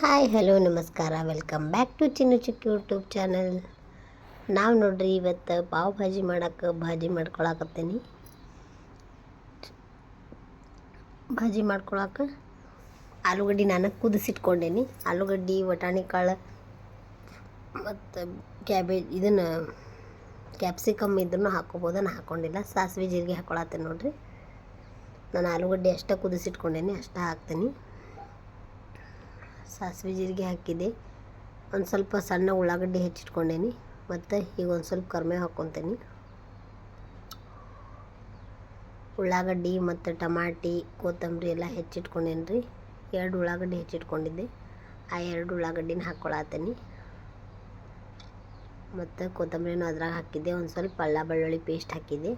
Hi, hello, ನಮಸ್ಕಾರ. Welcome back to Chinnu ಚಿಕ್ಕ YouTube channel ನಾವು ನೋಡ್ರಿ, ಇವತ್ತು ಪಾವ್ ಭಾಜಿ ಮಾಡಕ್ಕೆ ಭಾಜಿ ಮಾಡ್ಕೊಳಕತ್ತೀನಿ. ಭಾಜಿ ಮಾಡ್ಕೊಳಕ್ಕೆ ಆಲೂಗಡ್ಡೆ ನಾನು ಕುದಿಸಿಟ್ಕೊಂಡೇನಿ. ಆಲೂಗಡ್ಡೆ ಬಟಾಣಿ ಕಾಳು ಮತ್ತು ಕ್ಯಾಬೇಜ್ ಇದನ್ನು ಕ್ಯಾಪ್ಸಿಕಮ್ ಇದ್ರೂ ಹಾಕೋಬೋದು. ನಾನು ಹಾಕ್ಕೊಂಡಿಲ್ಲ ಸಾಸಿವೆ ಜೀರಿಗೆ ಹಾಕ್ಕೊಳತ್ತೇನೆ ನೋಡ್ರಿ. ನಾನು ಆಲೂಗಡ್ಡೆ ಅಷ್ಟೇ ಕುದಿಸಿಟ್ಕೊಂಡೇನಿ, ಅಷ್ಟೇ ಹಾಕ್ತೀನಿ. ಸಾಸಿವೆ ಜೀರಿಗೆ ಹಾಕಿದೆ. ಒಂದು ಸ್ವಲ್ಪ ಸಣ್ಣ ಉಳ್ಳಾಗಡ್ಡಿ ಹೆಚ್ಚಿಟ್ಕೊಂಡೇನಿ. ಮತ್ತು ಈಗ ಒಂದು ಸ್ವಲ್ಪ ಕರ್ಮೆ ಹಾಕ್ಕೊತೀನಿ ಉಳ್ಳಾಗಡ್ಡಿ ಮತ್ತು ಟಮಾಟಿ, ಕೊತ್ತಂಬರಿ ಎಲ್ಲ ಹೆಚ್ಚಿಟ್ಕೊಂಡೇನಿ ರೀ ಎರಡು ಉಳ್ಳಾಗಡ್ಡಿ ಹೆಚ್ಚಿಟ್ಕೊಂಡಿದ್ದೆ. ಆ ಎರಡು ಉಳ್ಳಾಗಡ್ಡಿನ ಹಾಕ್ಕೊಳತ್ತೀನಿ ಮತ್ತು ಕೊತ್ತಂಬರಿನೂ ಅದ್ರಾಗ ಹಾಕಿದ್ದೆ. ಒಂದು ಸ್ವಲ್ಪ ಅಲ್ಲ ಬೆಳ್ಳುಳ್ಳಿ ಪೇಸ್ಟ್ ಹಾಕಿದ್ದೆ.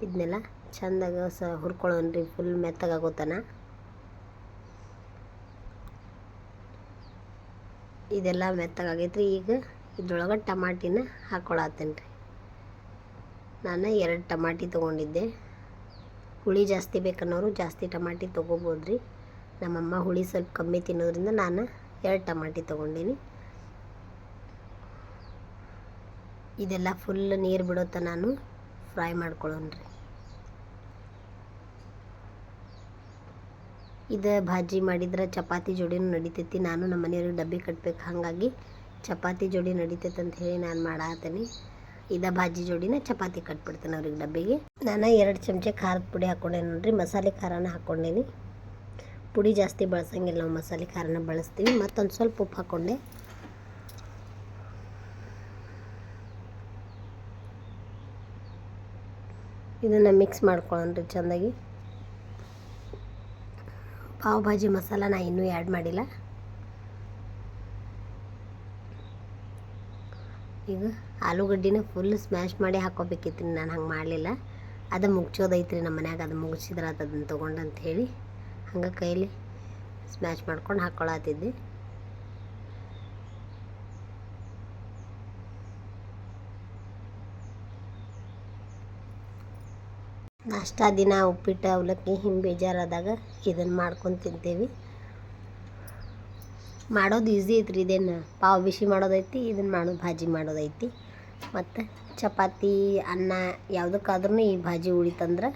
ಇದನ್ನೆಲ್ಲ ಚೆಂದಾಗ ಸ ಹುರ್ಕೊಳ್ಳೋನ್ರಿ ಫುಲ್ ಮೆತ್ತಗಾಗೋತನ ಇದೆಲ್ಲ ಮೆತ್ತಗಾಗೈತ್ರಿ ಈಗ ಇದ್ರೊಳಗೆ ಟಮಾಟಿನ ಹಾಕ್ಕೊಳತ್ತೇನೆ ರೀ ನಾನು ಎರಡು ಟಮಾಟಿ ತೊಗೊಂಡಿದ್ದೆ. ಹುಳಿ ಜಾಸ್ತಿ ಬೇಕನ್ನೋರು ಜಾಸ್ತಿ ಟಮಾಟಿ ತೊಗೋಬೋದು ರೀ ನಮ್ಮಮ್ಮ ಹುಳಿ ಸ್ವಲ್ಪ ಕಮ್ಮಿ ತಿನ್ನೋದ್ರಿಂದ ನಾನು ಎರಡು ಟಮಾಟಿ ತೊಗೊಂಡೀನಿ. ಇದೆಲ್ಲ ಫುಲ್ ನೀರು ಬಿಡೋತ ನಾನು ಫ್ರೈ ಮಾಡ್ಕೊಳ್ಳೋಣ್ರಿ ಇದು ಭಾಜಿ ಮಾಡಿದ್ರೆ ಚಪಾತಿ ಜೋಡಿನೂ ನಡಿತೈತಿ. ನಾನು ನಮ್ಮ ಮನೆಯವ್ರಿಗೆ ಡಬ್ಬಿ ಕಟ್ಬೇಕು. ಹಾಗಾಗಿ ಚಪಾತಿ ಜೋಡಿ ನಡಿತೈತೆ ಅಂತ ಹೇಳಿ ನಾನು ಮಾಡಾತೀನಿ. ಇದ ಭಾಜಿ ಜೋಡಿನ ಚಪಾತಿ ಕಟ್ಬಿಡ್ತೇನೆ ಅವ್ರಿಗೆ ಡಬ್ಬಿಗೆ. ನಾನು ಎರಡು ಚಮಚ ಖಾರದ ಪುಡಿ ಹಾಕೊಂಡೆ ನೋಡ್ರಿ. ಮಸಾಲೆ ಖಾರನ ಹಾಕ್ಕೊಂಡೇನಿ ಪುಡಿ ಜಾಸ್ತಿ ಬಳಸಂಗಿಲ್ಲ ನಾವು. ಮಸಾಲೆ ಖಾರನ ಬಳಸ್ತೀವಿ. ಮತ್ತೊಂದು ಸ್ವಲ್ಪ ಉಪ್ಪು ಹಾಕ್ಕೊಂಡೆ ಇದನ್ನು ಮಿಕ್ಸ್ ಮಾಡ್ಕೊಳ್ಳೋಣ್ರಿ ಚೆಂದಾಗಿ. ಪಾವ್ ಭಾಜಿ ಮಸಾಲ ನಾ ಇನ್ನೂ ಆ್ಯಡ್ ಮಾಡಿಲ್ಲ. ಈಗ ಆಲೂಗಡ್ಡಿನ ಫುಲ್ ಸ್ಮ್ಯಾಶ್ ಮಾಡಿ ಹಾಕೋಬೇಕಿತ್ತು ನಾನು ಹಂಗೆ ಮಾಡಲಿಲ್ಲ. ಅದು ಮುಗ್ಚೋದೈತ್ರಿ ನಮ್ಮ ಮನ್ಯಾಗ, ಅದು ಮುಗಿಸಿದ್ರೆ ಅದು ಅದನ್ನು ತೊಗೊಂಡು ಅಂತ ಹೇಳಿ ಹಂಗೆ ಕೈಲಿ ಸ್ಮ್ಯಾಶ್ ಮಾಡ್ಕೊಂಡು ಹಾಕ್ಕೊಳತ್ತಿದ್ದೆ ನಾಷ್ಟಾ ದಿನ ಉಪ್ಪಿಟ್ಟು, ಅವಲಕ್ಕಿ, ಹಿಂಗೆ ಬೇಜಾರಾದಾಗ ಇದನ್ನು ಮಾಡ್ಕೊಂಡು ತಿಂತೀವಿ. ಮಾಡೋದು ಈಸಿ ಐತ್ರಿ ಇದೇನು. ಪಾವ್ ಬಿಸಿ ಮಾಡೋದೈತಿ ಇದನ್ನು ಮಾಡೋದು ಭಾಜಿ ಮಾಡೋದೈತಿ. ಮತ್ತು ಚಪಾತಿ, ಅನ್ನ ಯಾವುದಕ್ಕಾದ್ರೂ ಈ ಭಾಜಿ ಉಳಿತಂದ್ರೆ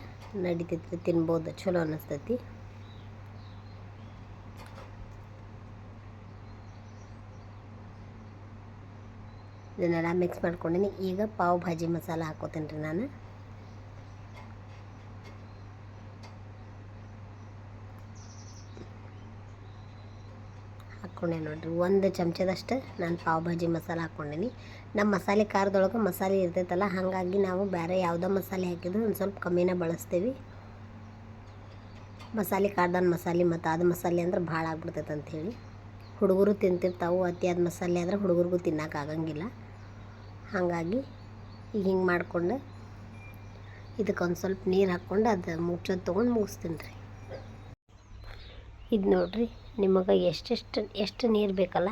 ನಡಿತೈತಿ ತಿನ್ಬೋದು, ಚಲೋ ಅನ್ನಿಸ್ತೈತಿ ಇದನ್ನೆಲ್ಲ ಮಿಕ್ಸ್ ಮಾಡ್ಕೊಂಡಿನಿ. ಈಗ ಪಾವ್ ಭಾಜಿ ಮಸಾಲ ಹಾಕೋತೀನಿ ರೀ ನಾನು. ಹಾಕ್ಕೊಂಡೆ ನೋಡಿರಿ. ಒಂದು ಚಮಚದಷ್ಟು ನಾನು ಪಾವ್ ಭಾಜಿ ಮಸಾಲೆ ಹಾಕ್ಕೊಂಡೀನಿ ನಮ್ಮ ಮಸಾಲೆ ಖಾರದೊಳಗೆ ಮಸಾಲೆ ಇರ್ತೈತಲ್ಲ, ಹಾಗಾಗಿ ನಾವು ಬೇರೆ ಯಾವುದೋ ಮಸಾಲೆ ಹಾಕಿದ್ರು ಒಂದು ಸ್ವಲ್ಪ ಕಮ್ಮಿನೇ ಬಳಸ್ತೀವಿ. ಮಸಾಲೆ ಖಾರದಾನ ಮಸಾಲೆ ಮತ್ತು ಅದು ಮಸಾಲೆ ಅಂದ್ರೆ ಭಾಳ ಆಗ್ಬಿಡ್ತೈತೆ ಅಂಥೇಳಿ ಹುಡುಗರು ತಿಂತಿರ್ತಾವೆ ಅತಿಯಾದ ಮಸಾಲೆ ಆದರೆ ಹುಡುಗರಿಗೂ ತಿನ್ನೋಕ್ಕಾಗಂಗಿಲ್ಲ ಹಾಗಾಗಿ ಈಗ ಹಿಂಗೆ ಮಾಡಿಕೊಂಡು ಇದಕ್ಕೆ ಒಂದು ಸ್ವಲ್ಪ ನೀರು ಹಾಕ್ಕೊಂಡು ಅದು ಮುಚ್ಚೋದು ತೊಗೊಂಡು ಮುಗಿಸ್ತೀನಿ ರೀ. ಇದು ನೋಡಿರಿ. ನಿಮಗೆ ಎಷ್ಟೆಷ್ಟು ಎಷ್ಟು ನೀರು ಬೇಕಲ್ಲ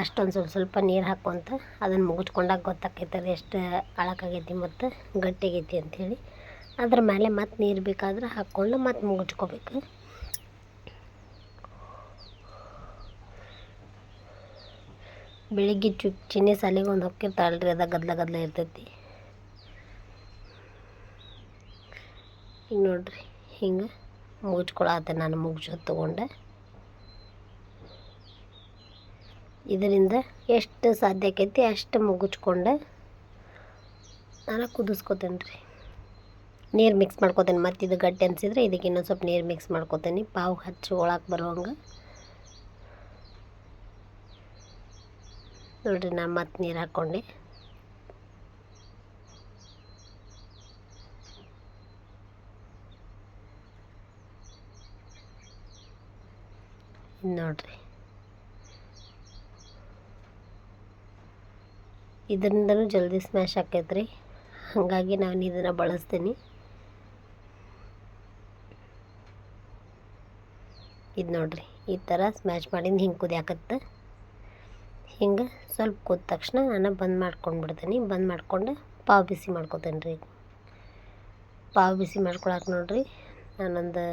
ಅಷ್ಟೊಂದು ಸ್ವಲ್ಪ ಸ್ವಲ್ಪ ನೀರು ಹಾಕ್ಕೊಂತ ಅದನ್ನು ಮುಗಿಸ್ಕೊಂಡಾಗ ಅದು ಎಷ್ಟು ಅಳಕಾಗೈತಿ ಮತ್ತು ಗಟ್ಟಿಗೈತಿ ಅಂಥೇಳಿ. ಅದ್ರ ಮೇಲೆ ಮತ್ತೆ ನೀರು ಬೇಕಾದ್ರೆ ಹಾಕ್ಕೊಂಡು ಮತ್ತೆ ಮುಗಿಸ್ಕೋಬೇಕು. ಬೆಳಿಗ್ಗೆ ಚು ಚಿನ್ನಿ ಸಾಲಿಗೆ ಒಂದು ಹೊಕ್ಕಿರ್ತಾಳ್ರಿ ಅದ ಗದ್ಲ ಗದ್ಲ ಇರ್ತೈತಿ. ಈಗ ನೋಡ್ರಿ, ಹಿಂಗೆ ಮುಗಿಸ್ಕೊಳತ್ತೆ ನಾನು ಮುಗಿಸೋದು ತೊಗೊಂಡೆ. ಇದರಿಂದ ಎಷ್ಟು ಸಾಧ್ಯ ಆಕೈತಿ ಅಷ್ಟು ಮುಗಿಸ್ಕೊಂಡು ನಾನು ಕುದಿಸ್ಕೊತೇನೆ ರೀ. ನೀರು ಮಿಕ್ಸ್ ಮಾಡ್ಕೊತೇನೆ. ಮತ್ತು ಇದು ಗಟ್ಟಿ ಅನಿಸಿದ್ರೆ ಇದಕ್ಕೆ ಇನ್ನೊಂದು ಸ್ವಲ್ಪ ನೀರು ಮಿಕ್ಸ್ ಮಾಡ್ಕೊತೇನೆ. ಪಾವು ಹಚ್ಚಿ ಒಳಕ್ಕೆ ಬರುವಂಗೆ. ನೋಡಿರಿ ನಾನು ಮತ್ತೆ ನೀರು ಹಾಕ್ಕೊಂಡೆ ನೋಡ್ರಿ. ಇದರಿಂದನೂ ಜಲ್ದಿ ಸ್ಮ್ಯಾಶ್ ಆಕೈತೆ ರೀ ಹಾಗಾಗಿ ನಾನು ಇದನ್ನು ಬಳಸ್ತೀನಿ. ಇದು ನೋಡ್ರಿ, ಈ ಥರ ಸ್ಮ್ಯಾಶ್ ಮಾಡಿದ್ದು ಹಿಂಗೆ ಕುದಿಯಾಕತ್ತೆ. ಹಿಂಗೆ ಸ್ವಲ್ಪ ಕುದ ತಕ್ಷಣ ನಾನು ಬಂದ್ ಮಾಡ್ಕೊಂಡು ಬಿಡ್ತೀನಿ. ಬಂದ್ ಮಾಡ್ಕೊಂಡು ಪಾವ್ ಬಿಸಿ ಮಾಡ್ಕೊತೇನೆ ರೀ. ಪಾವು ಬಿಸಿ ಮಾಡ್ಕೊಳಕ್ಕೆ ನೋಡ್ರಿ, ನಾನೊಂದು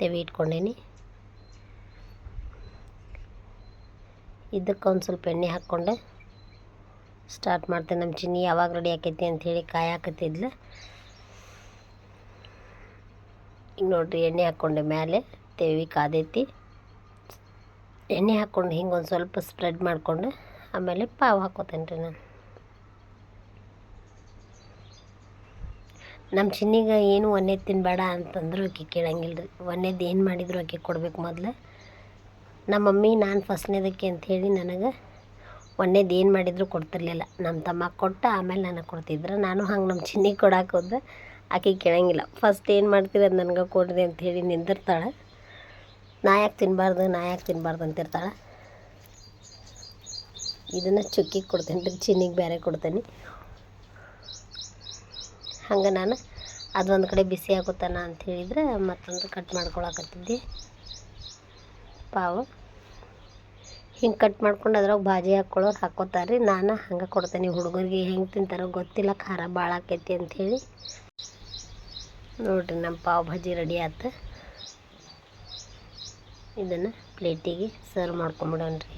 ತೆವಿ ಇಟ್ಕೊಂಡೇನಿ. ಇದಕ್ಕೆ ಒಂದು ಸ್ವಲ್ಪ ಎಣ್ಣೆ ಹಾಕ್ಕೊಂಡೆ ಸ್ಟಾರ್ಟ್ ಮಾಡ್ತೇನೆ ನಮ್ಮ ಚಿನ್ನಿ ಯಾವಾಗ ರೆಡಿ ಆಕೈತಿ ಅಂಥೇಳಿ ಕಾಯಾಕತ್ತಿದ್ಲು. ಈಗ ನೋಡಿರಿ, ಎಣ್ಣೆ ಹಾಕ್ಕೊಂಡೆ ಮೇಲೆ ತೇವಿ ಕಾದೈತಿ. ಎಣ್ಣೆ ಹಾಕ್ಕೊಂಡು ಹಿಂಗೆ ಒಂದು ಸ್ವಲ್ಪ ಸ್ಪ್ರೆಡ್ ಮಾಡಿಕೊಂಡು ಆಮೇಲೆ ಪಾವು ಹಾಕೋತೇನೆ ರೀ ನಾನು. ನಮ್ಮ ಚಿನ್ನಿಗೆ ಏನು ಒನ್ನೆ ತಿನ್ಬೇಡ ಅಂತಂದ್ರೆ ಆಕೆ ಕೇಳಂಗಿಲ್ಲ ರೀ ಒನ್ನೆದು ಏನು ಮಾಡಿದ್ರು ಆಕೆ ಕೊಡ್ಬೇಕು ಮೊದಲು. ನಮ್ಮ ಮಮ್ಮಿ ನಾನು ಫಸ್ಟ್ನೇದಕ್ಕೆ ಅಂಥೇಳಿ ನನಗೆ ಒನ್ನೇದು ಏನು ಮಾಡಿದ್ರು ಕೊಡ್ತಿರ್ಲಿಲ್ಲ. ನಮ್ಮ ತಮ್ಮ ಕೊಟ್ಟ, ಆಮೇಲೆ ನನಗೆ ಕೊಡ್ತಿದ್ರು. ನಾನು ಹಂಗೆ ನಮ್ಮ ಚಿನ್ನಿಗೆ ಕೊಡಕ್ಕೆ ಹೋದ್ರೆ ಆಕೆ ಕೇಳಂಗಿಲ್ಲ. ಫಸ್ಟ್ ಏನು ಮಾಡ್ತೀರಿ ಅದು ನನಗೆ ಕೊಡ್ರಿ ಅಂಥೇಳಿ ನಿಂದಿರ್ತಾಳೆ. ನಾ ಯಾಕೆ ತಿನ್ನಬಾರ್ದು ನಾ ಯಾಕೆ ತಿನ್ನಬಾರ್ದು ಅಂತಿರ್ತಾಳೆ ಇದನ್ನು ಚುಕ್ಕಿಗೆ ಕೊಡ್ತೀನಿ ರೀ ಚಿನ್ನಿಗೆ ಬೇರೆ ಕೊಡ್ತೇನೆ. ಹಂಗೆ ನಾನು ಅದೊಂದು ಕಡೆ ಬಿಸಿ ಆಗುತ್ತಾನ ಅಂತ ಹೇಳಿದ್ರೆ ಮತ್ತೊಂದು ಕಟ್ ಮಾಡ್ಕೊಳಕತ್ತಿದ್ದೆ. ಪಾವು. ಹಿಂಗೆ ಕಟ್ ಮಾಡ್ಕೊಂಡು ಅದ್ರಾಗ ಭಾಜಿ ಹಾಕ್ಕೊಳ್ಳೋರು ಹಾಕ್ಕೋತಾರೆ ರೀ ನಾನು ಹಂಗೆ ಕೊಡ್ತೇನೆ. ಹುಡುಗರಿಗೆ ಹೆಂಗೆ ತಿಂತಾರೋ ಗೊತ್ತಿಲ್ಲ. ಖಾರ ಭಾಳ ಆಕೈತಿ ಅಂಥೇಳಿ ನೋಡಿರಿ ನಮ್ಮ ಪಾವ್ ಭಾಜಿ ರೆಡಿ ಆಯ್ತು ಇದನ್ನು ಪ್ಲೇಟಿಗೆ ಸರ್ವ್ ಮಾಡ್ಕೊಂಬಿಡೋಣ್ರಿ.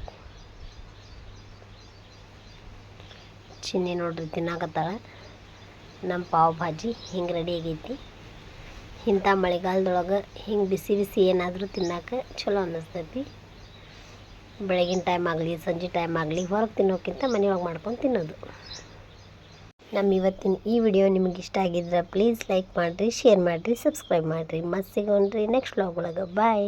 ಚಿನ್ನಿ ನೋಡ್ರಿ ತಿನ್ನಾಕತ್ತಾಳ. ನಮ್ಮ ಪಾವ್ ಭಾಜಿ ಹಿಂಗೆ ರೆಡಿ ಆಗೈತಿ. ಇಂಥ ಮಳೆಗಾಲದೊಳಗೆ ಹಿಂಗೆ ಬಿಸಿ ಬಿಸಿ ಏನಾದರೂ ತಿನ್ನಾಕ ಚಲೋ ಅನ್ನಿಸ್ತೈತಿ ಬೆಳಗಿನ ಟೈಮ್ ಆಗಲಿ, ಸಂಜೆ ಟೈಮ್ ಆಗಲಿ ಹೊರಗೆ ತಿನ್ನೋಕ್ಕಿಂತ ಮನೆಯೊಳಗೆ ಮಾಡ್ಕೊಂಡು ತಿನ್ನೋದು. ನಮ್ಮ ಇವತ್ತಿನ ಈ ವಿಡಿಯೋ ನಿಮಗೆ ಇಷ್ಟ ಆಗಿದ್ರೆ ಪ್ಲೀಸ್ ಲೈಕ್ ಮಾಡಿರಿ ಶೇರ್ ಮಾಡಿರಿ ಸಬ್ಸ್ಕ್ರೈಬ್ ಮಾಡಿರಿ. ಮತ್ತೆ ಸಿಗೋಣ್ರಿ ನೆಕ್ಸ್ಟ್ ವ್ಲಾಗ್ ಒಳಗೆ. ಬಾಯ್